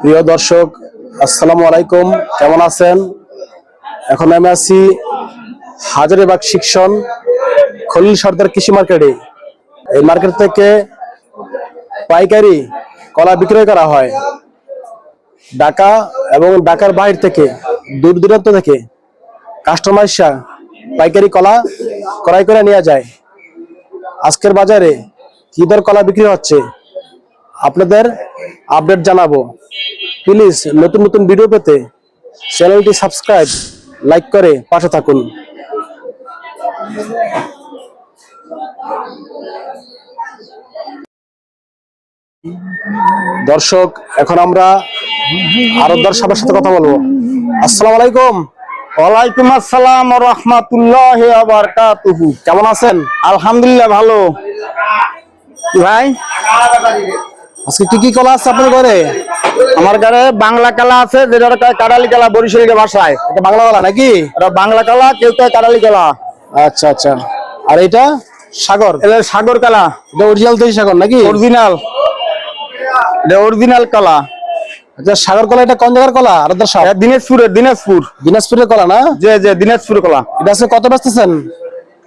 প্রিয় দর্শক, আসসালামু আলাইকুম। কেমন আছেন? এখন আমি আছি হাজারিবাগ শিক্ষণ খলিল সর্দার কৃষি মার্কেটে। এই মার্কেট থেকে পাইকারি কলা বিক্রয় করা হয়। ঢাকা এবং ঢাকার বাইরে থেকে, দূর দূরান্ত থেকে কাস্টমারসা পাইকারি কলা ক্রয় করে নেওয়া যায়। আজকের বাজারে কি দর কলা বিক্রি হচ্ছে, আপনাদের আপডেট জানাব। প্লিজ নতুন নতুন ভিডিও পেতে চ্যানেলটি সাবস্ক্রাইব লাইক করে পাশে থাকুন। দর্শক, এখন আমরা আরবদার সাহেবের সাথে কথা বলব। আসসালামু আলাইকুম। ওয়ালাইকুম আসসালাম রহমাতুল্লাহ বারকাতুহু। কেমন আছেন? আলহামদুলিল্লাহ ভালো। ভাই? আজকে কি কি কলা আছে আপনার ঘরে? আমার ঘরে বাংলা কালা আছে যেটা কয় কাড়ালি কালা বরিশালী ভাষায়। এটা বাংলা কলা নাকি? এটা বাংলা কালা কেউ কয় কাড়ালি কালা। আচ্ছা আচ্ছা। আর এটা? সাগর। এটা সাগর কালা। এটা অরিজিনাল দেশি সাগর নাকি? অরিজিনাল এটা অরিজিনাল কালা। আচ্ছা সাগর কলা এটা কোন জায়গার কলা? আরবদার সাহেব এটা দিনাজপুরের দিনাজপুর। দিনাজপুরের কলা না? যে যে দিনাজপুর কলা। এটা আছে কত বেচতেছেন?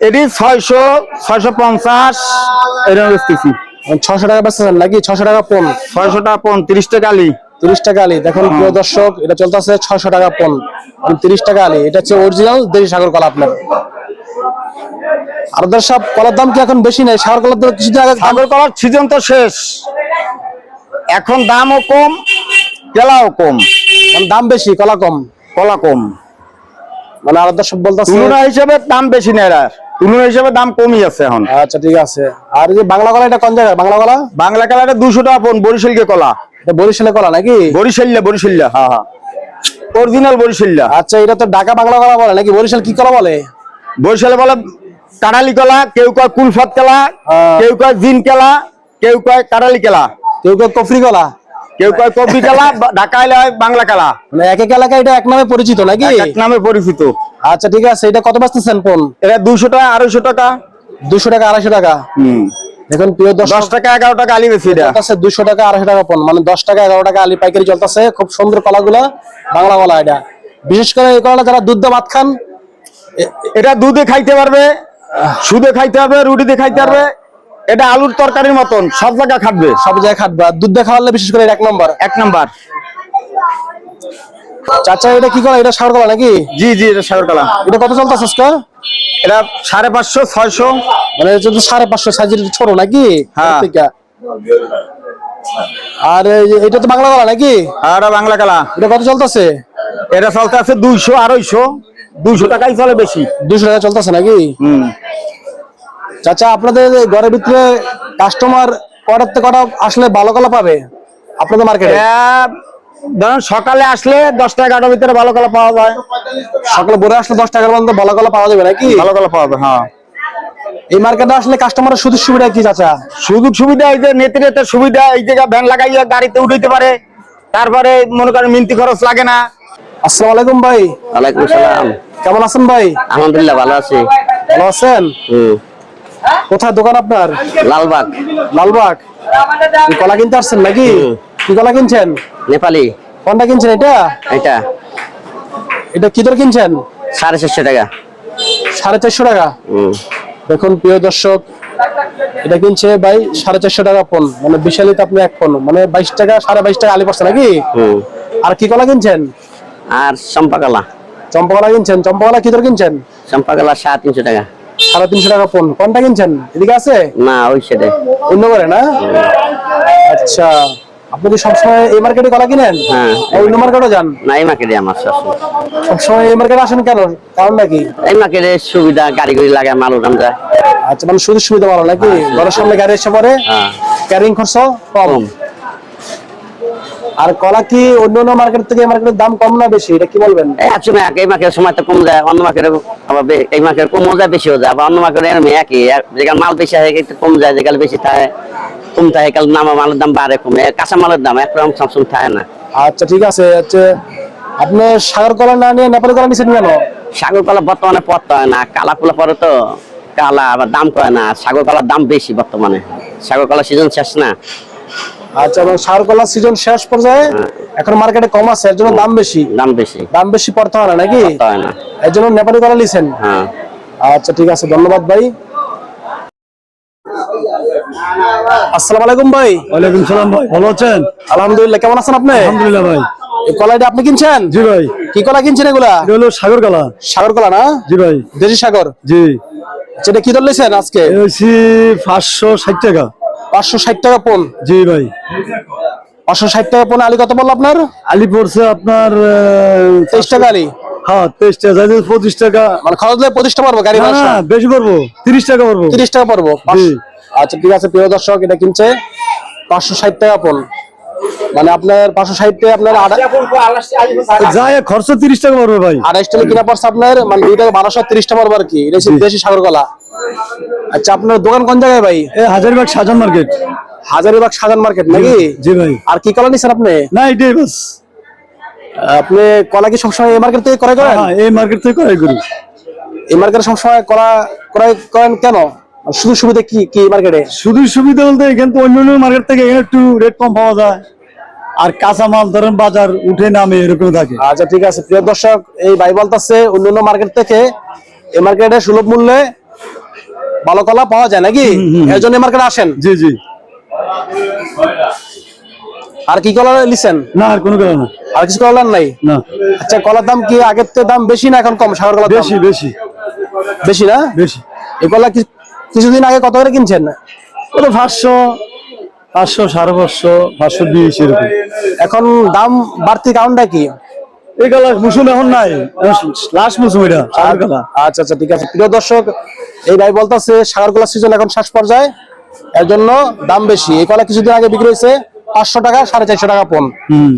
এটি ছয়শো ছয়শো পঞ্চাশ এরকম বেচতেছি। ছশো টাকা বেচতেছেন নাকি? ছশো টাকা পন ছয়শো টাকা পঁয়ত্রিশ টাকা আলি। তিরিশ টাকা আলি। দেখুন প্রিয় দর্শক এটা চলতেছে ছয়শো টাকা পন তিরিশ টাকা আলি। এটা হচ্ছে অরিজিনাল দেশি সাগর কলা আপনার। আরদার সাহেব কলার দাম কি এখন বেশি নেই? সাগর কলার দাম কিছুদিন আগে সাগর কলার সিজন তো শেষ। এখন দামও কম। কেলাও কম? মানে দাম বেশি কলা কম কলা কম। মানে আরদার সাহেব বলতেছে তুলনা হিসেবে দাম বেশি নেই এরা। তুলনা হিসেবে দাম কমই আছে এখন। আচ্ছা ঠিক আছে। আর এই যে বাংলা কলা এটা কোন জায়গায় বাংলা কলা? বাংলা কালারে দুশো টাকা পন বরিশালকে কলা। এটা বরিশালের কলা নাকি? বরিশাল্লা বরিশাল্লা হ্যাঁ হ্যাঁ। অরিজিনাল বরিশাল্লা আচ্ছা এটা তো ঢাকা বাংলা কলা বলে নাকি? বরিশাল কি কলা বলে? বরিশালে বলে কাড়ালি কলা কেউ কয় কুলফত কেলা হ্যাঁ। কেউ কয় জিন কেলা কেউ কয় কাড়ালি কেলা। কেউ কেউ কফরি কলা? কেউ কয় কবি বা- ঢাকা এলে হয় বাংলা কেলা মানে এক এক এলাকায় এটা এক নামে পরিচিত নাকি? এক নামে পরিচিত। আচ্ছা ঠিক আছে এটা কত বেচতেছেন ফোন এটা দুশো টাকা আড়াইশো টাকা। দুশো টাকা আড়াইশো টাকা? হুম। দেখুন প্রিয় দশ টাকা এগারো টাকা আলি বেশি চলতেছে দুশো টাকা আড়াইশো টাকা পন মানে দশ টাকা এগারো টাকা আলি পাইকারি চলতেছে। খুব সুন্দর কলাগুলো বাংলা কলা এটা। বিশেষ করে এই কলাটা যারা দুধ দিয়ে ভাত খান এটা দুধে খাইতে পারবে সুদে খাইতে হবে রুটিতে খাইতে পারবে। এটা আলুর তরকারির মতন সব জায়গায় খাটবে। সব জায়গায় খাটবে। আর দুধ দিয়ে খাওয়ালে বিশেষ করে এক নম্বর? এক নাম্বার। চাচা এটা কি কলা? এটা সাগর কলা নাকি? জি জি এটা সাগর কলা। এটা কত চলতেছে আজকে এটা সাড়ে পাঁচশো ছয়শো। মানে এটা তো সাড়ে পাঁচশো সাইজের ছোট নাকি? হ্যাঁ। আর এটা তো বাংলা কলা নাকি? আর বাংলা কালা। এটা কত চলতেছে? এটা চলতে আছে দুইশো আড়াইশো। দুইশো টাকাই চলে বেশি। দুশো টাকা চলতেছে নাকি? হুম। চাচা আপনাদের ঘরের ভিতরে কাস্টমার কটার থেকে কটা আসলে ভালো কলা পাবে? আপনাদের মার্কেটে ধরুন সকালে আসলে দশটা এগারোটার ভিতরে ভালো কলা পাওয়া যায়। সকালে ভোরে আসলে দশ টাকার মধ্যে ভালো কলা পাওয়া যাবে নাকি? ভালো কলা পাওয়া যায় হ্যাঁ। এই মার্কেটে আসলে কাস্টমারের সুযোগ সুবিধা কি চাচা? সুযোগ সুবিধা এই যে নেতে নেতে সুবিধা এই জায়গায় ভ্যান লাগাইয়া গাড়িতে উঠাইতে পারে। তারপরে মনে করেন মিন্তি খরচ লাগে না। আসসালামু আলাইকুম ভাই। ওয়ালাইকুম সালাম কেমন আছেন ভাই? আলহামদুলিল্লাহ ভালো আছি। ভালো আছেন? হুম। কোথায় দোকান আপনার? লালবাগ। লালবাগ? কলা কিনতে আসছেন নাকি? কি কলা কিনছেন? নেপালি। কোনটা কিনছেন এটা? এটা। এটা কি দর কিনছেন? সাড়ে চারশো টাকা। সাড়ে চারশো টাকা? দেখুন প্রিয় দর্শক এটা কিনছে ভাই সাড়ে চারশো টাকা ফোন। মানে বিশালিতে আপনি এক ফোন। মানে বাইশ টাকা সাড়ে বাইশ টাকা আলি পড়ছে নাকি? হুম। আর কি কলা কিনছেন? আর চম্পাকালা। চম্পা কলা কিনছেন? চম্পা কলা কি দর কিনছেন? চম্পাকালা সাড়ে তিনশো টাকা। সাড়ে তিনশো টাকা ফোন কোনটা কিনছেন? এদিকে আছে? না ওই সাইডে অন্য করে না? আচ্ছা। আপনি কি সবসময় এই মার্কেটে কলা কিনেন? হ্যাঁ। অন্য মার্কেটে যান? না এই মার্কেটে আমার সবসময় সবসময় এই মার্কেটে আসেন কেন? কারণ নাকি এই মার্কেটে সুবিধা গাড়ি গাড়ি লাগে মাল যায় আচ্ছা মানে সুযোগ সুবিধা ভালো নাকি? ঘরের সামনে গাড়ি এসে পরে হ্যাঁ। ক্যারিং খরচ কম। আর কলা কি অন্য অন্য মার্কেট থেকে মার্কেটের দাম কম না বেশি? এটা কি বলবেন? এই এক সময় এক এই মার্কেটের সময় তো কম যায় অন্য মার্কেটে আবার এই মার্কেট কমও যায় বেশিও যায় আবার অন্য মার্কেটে এরকম একই। এক- যেখানে মাল বেশি হয় একটু কম যায় যেখানে বেশি থাকে কম থাকে কাল নামা মালের দাম বাড়ে কমে। কাঁচা মালের দাম একরকম সবসময় থাকে না। আচ্ছা ঠিক আছে হচ্ছে আপনি সাগর কলা না নিয়ে নেপালি কলা নিছেন কেন? সাগর কলা বর্তমানে পড়তে হয় না কালা কুলা পরে তো কালা আবার দাম কয় না সাগর কলার দাম বেশি বর্তমানে। সাগর কলা সিজন শেষ না। আচ্ছা এবং সাগর কলা সিজন শেষ পর্যায়ে এখন মার্কেটে কম আছে এর জন্য দাম বেশি। দাম বেশি। দাম বেশি পড়তে হয় না নাকি? হয় না। এর জন্য নেপালি কলা নিছেন? হ্যাঁ। আচ্ছা ঠিক আছে ধন্যবাদ ভাই। আসসালামু আলাইকুম ভাই। ওয়ালাইকুম সালাম ভাই ভালো আছেন? আলহামদুলিল্লাহ কেমন আছেন আপনি? আলহামদুলিল্লাহ ভাই। এই কলাটা আপনি কিনছেন? জি ভাই। কি কলা কিনছেন এগুলা? এটা হলো সাগর কালা। সাগর কলা না? জি ভাই। দেশি সাগর? জি। সেটা কি দর আজকে? হচ্ছে পাঁচশো ষাট টাকা। পাঁচশো ষাট টাকা পোন জি ভাই। পাঁচশো ষাট টাকা পোন আলি কত বলল আপনার? আলি পড়ছে আপনার তেইশ টাকা আলি? হ্যাঁ তেইশ টাকা। পঁচিশ টাকা। মানে খরচ দিলে টাকা পারব গাড়ি ভাড়া বেশি তিরিশ টাকা তিরিশ টাকা পারব পাঁচশো- আচ্ছা ঠিক আছে প্রিয় দর্শক এটা কিনছে পাঁচশো ষাট টাকা পন মানে আপনার পাঁচশো ষাট টাকা আপনার আড়া- যাই খরচ তিরিশ টাকা পড়বে ভাই। আড়াইশ টাকা কিনা পড়ছে আপনার মানে দুই টাকা বারোশো তিরিশটা পড়ব আর কি। এটা হচ্ছে দেশি সাগর কলা। আচ্ছা আপনার দোকান কোন জায়গায় ভাই? হাজারবাগ সাজান মার্কেট। হাজারিবাগ সাজান মার্কেট নাকি? জি ভাই। আর কি কলা নিছেন আপনি? না এটাই বাস। আপনি কলা কি সবসময় এই মার্কেট থেকে ক্রয় করেন? হ্যাঁ এই মার্কেট থেকে ক্রয় করি। এই মার্কেটে সবসময় কলা ক্রয় করেন কেন? শুধু সুবিধা কি কি মার্কেটে? শুধু সুবিধা বলতে এখানে তো অন্য অন্য মার্কেট থেকে এখানে একটু রেট কম পাওয়া যায়। আর কাঁচা মাল ধরেন বাজার উঠে নামে এরকম থাকে। আচ্ছা ঠিক আছে। প্রিয় দর্শক এই ভাই বলতেছে অন্যান্য মার্কেট থেকে এই মার্কেটে সুলভ মূল্যে ভালো কলা পাওয়া যায় নাকি? এর জন্য এই মার্কেটে আসেন? জি জি। আর কি কলা নিছেন? না আর কোনো কারণ না। আর কিছু কলার নাই? না। আচ্ছা কলার দাম কি আগের থেকে দাম বেশি না এখন কম সাগর কলা বেশি বেশি। বেশি না? বেশি। এই কলা কি- কিছুদিন আগে কত করে কিনছেন? না ওটা পাঁচশো পাঁচশো সাড়ে পাঁচশো পাঁচশো বিশ এরকম। এখন দাম বাড়তি কারণটা কি? এই গালা মুসুম এখন নাই। লাস্ট মুসুম এটা আচ্ছা আচ্ছা ঠিক আছে। প্রিয় দর্শক এই ভাই বলতেছে সাগর কলা সিজন এখন শেষ পর্যায়ে। এর জন্য দাম বেশি। এই কলা কিছুদিন আগে বিক্রি হয়েছে পাঁচশো টাকা সাড়ে চারশো টাকা পণ। হুম।